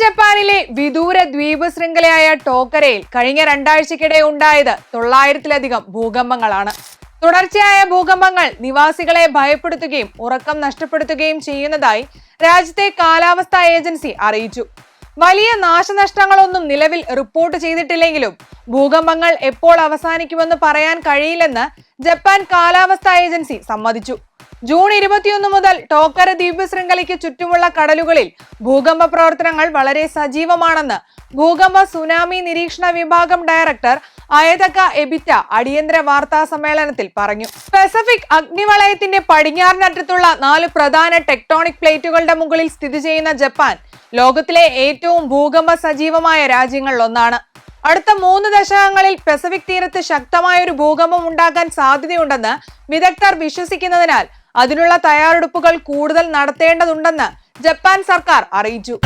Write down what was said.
ജപ്പാനിലെ വിദൂര ദ്വീപ് ശൃംഖലയായ ടോക്കരയിൽ കഴിഞ്ഞ രണ്ടാഴ്ചക്കിടെ ഉണ്ടായത് തൊള്ളായിരത്തിലധികം ഭൂകമ്പങ്ങളാണ്. തുടർച്ചയായ ഭൂകമ്പങ്ങൾ നിവാസികളെ ഭയപ്പെടുത്തുകയും ഉറക്കം നഷ്ടപ്പെടുത്തുകയും ചെയ്യുന്നതായി രാജ്യത്തെ കാലാവസ്ഥാ ഏജൻസി അറിയിച്ചു. വലിയ നാശനഷ്ടങ്ങളൊന്നും നിലവിൽ റിപ്പോർട്ട് ചെയ്തിട്ടില്ലെങ്കിലും ഭൂകമ്പങ്ങൾ എപ്പോൾ അവസാനിക്കുമെന്ന് പറയാൻ കഴിയില്ലെന്ന് ജപ്പാൻ കാലാവസ്ഥാ ഏജൻസി സമ്മതിച്ചു. ജൂൺ ഇരുപത്തിയൊന്ന് മുതൽ ടോക്കര ദ്വീപ് ശൃംഖലയ്ക്ക് ചുറ്റുമുള്ള കടലുകളിൽ ഭൂകമ്പ പ്രവർത്തനങ്ങൾ വളരെ സജീവമാണെന്ന് ഭൂകമ്പ സുനാമി നിരീക്ഷണ വിഭാഗം ഡയറക്ടർ അയതക്ക എബിറ്റ അടിയന്തര വാർത്താ സമ്മേളനത്തിൽ പറഞ്ഞു. പസഫിക് അഗ്നിവളയത്തിന്റെ പടിഞ്ഞാറിനറ്റത്തുള്ള നാല് പ്രധാന ടെക്ടോണിക് പ്ലേറ്റുകളുടെ മുകളിൽ സ്ഥിതി ചെയ്യുന്ന ജപ്പാൻ ലോകത്തിലെ ഏറ്റവും ഭൂകമ്പ സജീവമായ രാജ്യങ്ങളിലൊന്നാണ് അടുത്ത മൂന്ന് ദശകങ്ങളിൽ പസഫിക് തീരത്ത് ശക്തമായ ഒരു ഭൂകമ്പം ഉണ്ടാകാൻ സാധ്യതയുണ്ടെന്ന് വിദഗ്ധർ വിശ്വസിക്കുന്നതിനാൽ അതിനുള്ള തയ്യാറെടുപ്പുകൾ കൂടുതൽ നടത്തേണ്ടതുണ്ടെന്ന് ജപ്പാൻ സർക്കാർ അറിയിച്ചു.